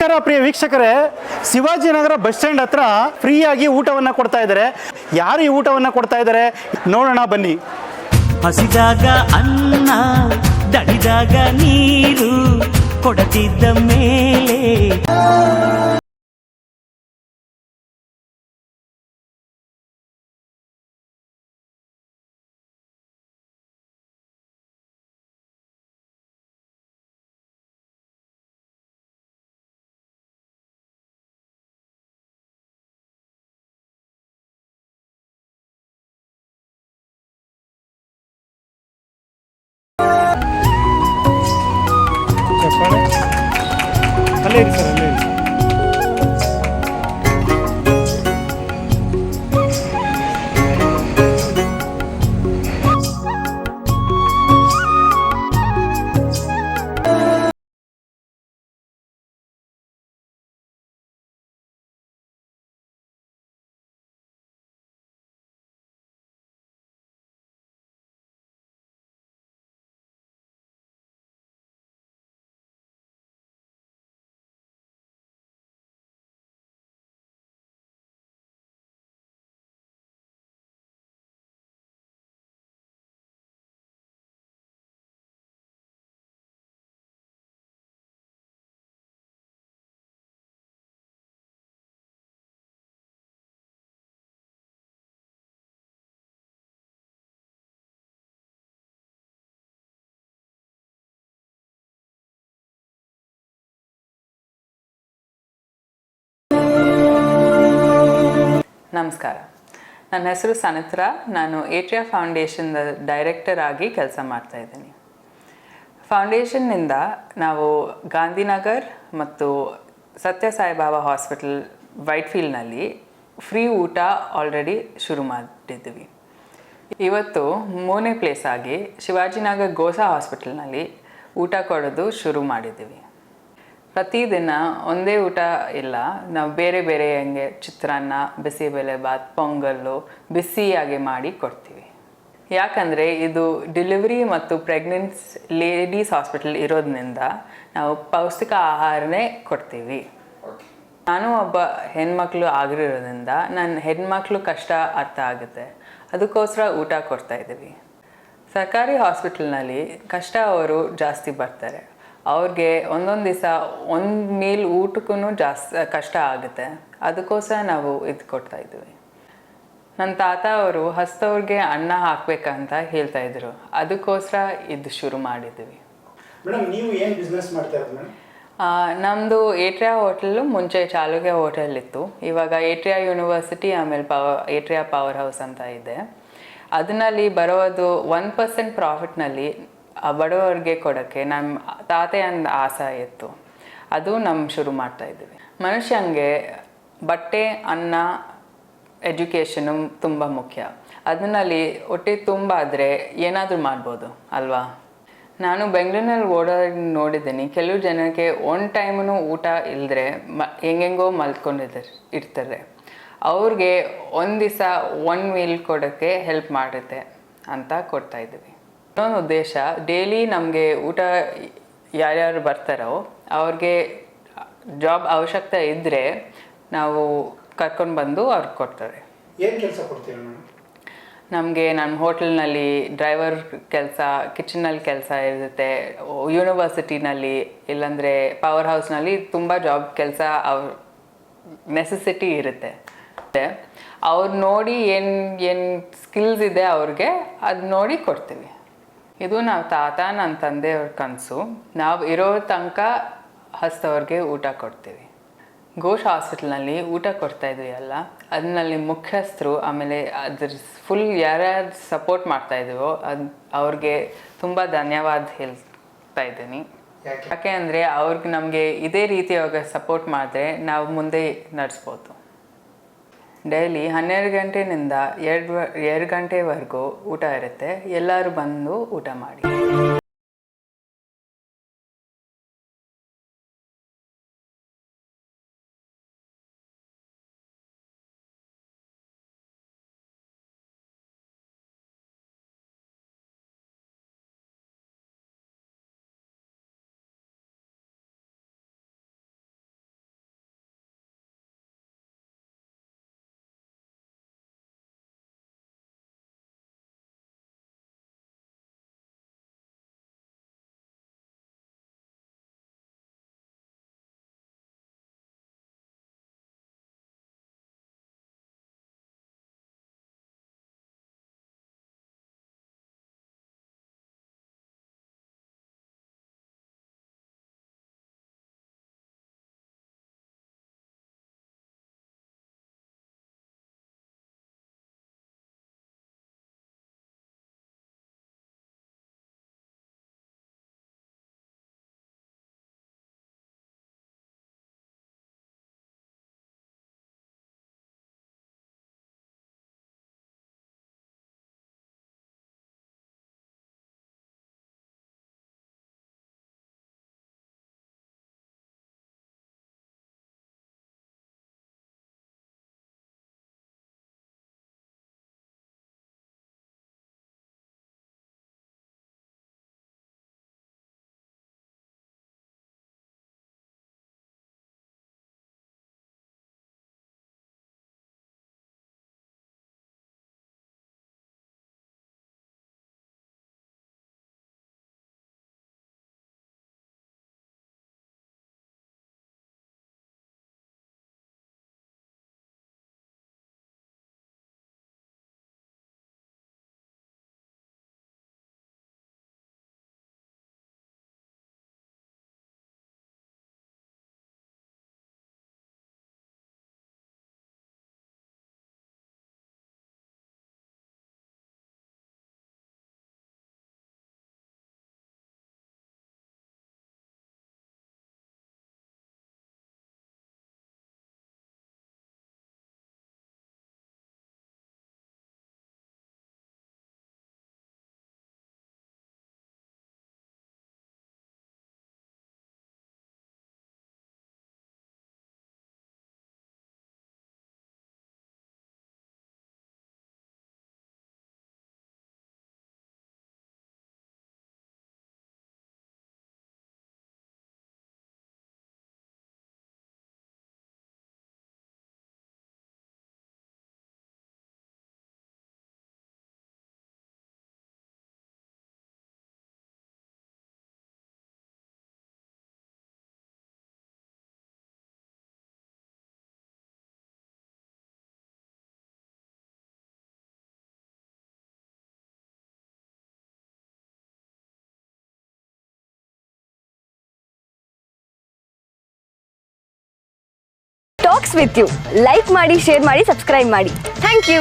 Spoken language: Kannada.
ಪ್ರಿಯ ವೀಕ್ಷಕರೇ. ಶಿವಾಜಿನಗರ ಬಸ್ ಸ್ಟ್ಯಾಂಡ್ ಹತ್ರ ಫ್ರೀಯಾಗಿ ಊಟವನ್ನು ಕೊಡ್ತಾ ಇದ್ದಾರೆ. ಯಾರು ಈ ಊಟವನ್ನು ಕೊಡ್ತಾ ಇದ್ದಾರೆ? ನೋಡೋಣ, ಬನ್ನಿ. ಹಸಿದಾಗ ಅನ್ನ ದಡಿದಾಗ ನೀರು, ಕೊಡತಿದ್ದ ಮೇಲೆ ಅಲ್ಲೇ ನಮಸ್ಕಾರ. ನನ್ನ ಹೆಸರು ಸನತ್ರ. ನಾನು ಏಟ್ರಿಯಾ ಫೌಂಡೇಶನ್ ಡೈರೆಕ್ಟರ್ ಆಗಿ ಕೆಲಸ ಮಾಡ್ತಾ ಇದ್ದೀನಿ. ಫೌಂಡೇಶನ್ನಿಂದ ನಾವು ಗಾಂಧಿನಗರ್ ಮತ್ತು ಸತ್ಯ ಸಾಯಿಬಾಬಾ ಹಾಸ್ಪಿಟಲ್ ವೈಟ್ಫೀಲ್ಡ್ನಲ್ಲಿ ಫ್ರೀ ಊಟ ಆಲ್ರೆಡಿ ಶುರು ಮಾಡಿದ್ದೀವಿ. ಇವತ್ತು ಮೂರನೇ ಪ್ಲೇಸ್ ಆಗಿ ಶಿವಾಜಿನಗರ್ ಗೋಸಾ ಹಾಸ್ಪಿಟಲ್ನಲ್ಲಿ ಊಟ ಕೊಡೋದು ಶುರು ಮಾಡಿದ್ದೀವಿ. ಪ್ರತಿದಿನ ಒಂದೇ ಊಟ ಇಲ್ಲ. ನಾವು ಬೇರೆ ಬೇರೆ ಹಂಗೆ ಚಿತ್ರಾನ್ನ ಬಿಸಿಬೇಳೆ ಬಾತ್, ಪೊಂಗಲ್ಲು ಬಿಸಿಯಾಗಿ ಮಾಡಿ ಕೊಡ್ತೀವಿ. ಯಾಕಂದರೆ ಇದು ಡೆಲಿವರಿ ಮತ್ತು ಪ್ರೆಗ್ನೆನ್ಸ್ ಲೇಡೀಸ್ ಹಾಸ್ಪಿಟಲ್ ಇರೋದ್ರಿಂದ ನಾವು ಪೌಷ್ಟಿಕ ಆಹಾರನೇ ಕೊಡ್ತೀವಿ. ನಾನು ಒಬ್ಬ ಹೆಣ್ಮಕ್ಳು ಆಗಿರೋದ್ರಿಂದ ನನ್ನ ಹೆಣ್ಮಕ್ಳು ಕಷ್ಟ ಅರ್ಥ ಆಗುತ್ತೆ. ಅದಕ್ಕೋಸ್ಕರ ಊಟ ಕೊಡ್ತಾ ಇದ್ದೀವಿ. ಸರ್ಕಾರಿ ಹಾಸ್ಪಿಟಲ್ನಲ್ಲಿ ಕಷ್ಟ ಅವರು ಜಾಸ್ತಿ ಬರ್ತಾರೆ. ಅವ್ರಿಗೆ ಒಂದೊಂದು ದಿವಸ ಒಂದು ಮೀಲ್ ಊಟಕ್ಕೂ ಜಾಸ್ತಿ ಕಷ್ಟ ಆಗುತ್ತೆ. ಅದಕ್ಕೋಸ್ಕರ ನಾವು ಇದು ಕೊಡ್ತಾ ಇದ್ದೀವಿ. ನನ್ನ ತಾತ ಅವರು ಹಸ್ತವ್ರಿಗೆ ಅನ್ನ ಹಾಕ್ಬೇಕಂತ ಹೇಳ್ತಾ ಇದ್ರು. ಅದಕ್ಕೋಸ್ಕರ ಇದು ಶುರು ಮಾಡಿದ್ವಿ ನಮ್ಮದು ಏಟ್ರಿಯಾ ಹೋಟೆಲ್ಲು ಮುಂಚೆ ಚಾಲುಕ್ಯ ಹೋಟೆಲ್ ಇತ್ತು. ಇವಾಗ ಏಟ್ರಿಯಾ ಯೂನಿವರ್ಸಿಟಿ ಆಮೇಲೆ ಪವರ್ ಏಟ್ರಿಯಾ ಪವರ್ ಹೌಸ್ ಅಂತ ಇದೆ. ಅದನ್ನಲ್ಲಿ ಬರೋದು ಒನ್ ಪರ್ಸೆಂಟ್ ಪ್ರಾಫಿಟ್ನಲ್ಲಿ ಬಡವರಿಗೆ ಕೊಡೋಕ್ಕೆ ನಮ್ಮ ತಾತೆಯಂದ ಆಸೆ ಇತ್ತು. ಅದು ನಮ್ಮ ಶುರು ಮಾಡ್ತಾ ಇದ್ದೀವಿ. ಮನುಷ್ಯಂಗೆ ಬಟ್ಟೆ, ಅನ್ನ, ಎಜುಕೇಷನು ತುಂಬ ಮುಖ್ಯ. ಅದನ್ನಲ್ಲಿ ಹೊಟ್ಟೆ ತುಂಬ ಆದರೆ ಏನಾದರೂ ಮಾಡ್ಬೋದು, ಅಲ್ವಾ? ನಾನು ಬೆಂಗಳೂರಿನಲ್ಲಿ ಓಡೋ ನೋಡಿದ್ದೀನಿ. ಕೆಲವು ಜನಕ್ಕೆ ಒನ್ ಟೈಮೂ ಊಟ ಇಲ್ಲದ್ರೆ ಮ, ಹೆಂಗೆಂಗೋ ಮಲ್ಕೊಂಡಿದ್ದಾರೆ ಇರ್ತಾರೆ. ಅವ್ರಿಗೆ ಒಂದು ದಿವಸ ಒನ್ ಮೀಲ್ ಕೊಡೋಕ್ಕೆ ಹೆಲ್ಪ್ ಮಾಡುತ್ತೆ ಅಂತ ಕೊಡ್ತಾ ಇದ್ದೀವಿ. ಇನ್ನೊಂದು ಉದ್ದೇಶ ಡೈಲಿ ನಮಗೆ ಊಟ ಯಾರ್ಯಾರು ಬರ್ತಾರೋ ಅವ್ರಿಗೆ ಜಾಬ್ ಅವಶ್ಯಕತೆ ಇದ್ದರೆ ನಾವು ಕರ್ಕೊಂಡು ಬಂದು ಅವ್ರಿಗೆ ಕೊಡ್ತಾರೆ. ಏನು ಕೆಲಸ ಕೊಡ್ತೀರಾ ಮೇಡಮ್ ನಮಗೆ ನಮ್ಮ ಹೋಟೆಲ್ನಲ್ಲಿ ಡ್ರೈವರ್ ಕೆಲಸ ಕಿಚನ್ನಲ್ಲಿ ಕೆಲಸ ಇರುತ್ತೆ ಯೂನಿವರ್ಸಿಟಿನಲ್ಲಿ ಇಲ್ಲಾಂದರೆ ಪವರ್ ಹೌಸ್ನಲ್ಲಿ ತುಂಬ ಜಾಬ್ ಕೆಲಸ ಅವ್ರ ನೆಸೆಸಿಟಿ ಇರುತ್ತೆ. ಅವ್ರು ನೋಡಿ ಏನು ಏನು ಸ್ಕಿಲ್ಸ್ ಇದೆ ಅವ್ರಿಗೆ ಅದು ನೋಡಿ ಕೊಡ್ತೀವಿ. ಇದು ನಾವು ತಾತ ನನ್ನ ತಂದೆಯವ್ರ ಕನಸು. ನಾವು ಇರೋ ತನಕ ಹಸ್ತವ್ರಿಗೆ ಊಟ ಕೊಡ್ತೀವಿ. ಘೋಷ್ ಹಾಸ್ಪಿಟ್ಲ್ನಲ್ಲಿ ಊಟ ಕೊಡ್ತಾ ಇದ್ವಿ ಅಲ್ಲ. ಅದನ್ನಲ್ಲಿ ಮುಖ್ಯಸ್ಥರು ಆಮೇಲೆ ಅದ್ರ ಫುಲ್ ಯಾರ್ಯಾರು ಸಪೋರ್ಟ್ ಮಾಡ್ತಾ ಇದೀವೋ ಅದು ಅವ್ರಿಗೆ ತುಂಬ ಧನ್ಯವಾದ ಹೇಳ್ತಾ ಇದ್ದೀನಿ. ಯಾಕೆ? ಯಾಕೆ ಅಂದರೆ ಅವ್ರಿಗೆ ನಮಗೆ ಇದೇ ರೀತಿಯಾಗ ಸಪೋರ್ಟ್ ಮಾಡಿದ್ರೆ ನಾವು ಮುಂದೆ ನಡೆಸ್ಬೋದು. ಡೈಲಿ ಹನ್ನೆರಡು ಗಂಟೆನಿಂದ ಎರಡು ಎರಡು ಗಂಟೆವರೆಗೂ ಊಟ ಇರುತ್ತೆ. ಎಲ್ಲರೂ ಬಂದು ಊಟ ಮಾಡಿ. ವಾಕ್ಸ್ ವಿತ್ ಯು ಲೈಕ್ ಮಾಡಿ ಶೇರ್ ಮಾಡಿ ಸಬ್ಸ್ಕ್ರೈಬ್ ಮಾಡಿ. Thank you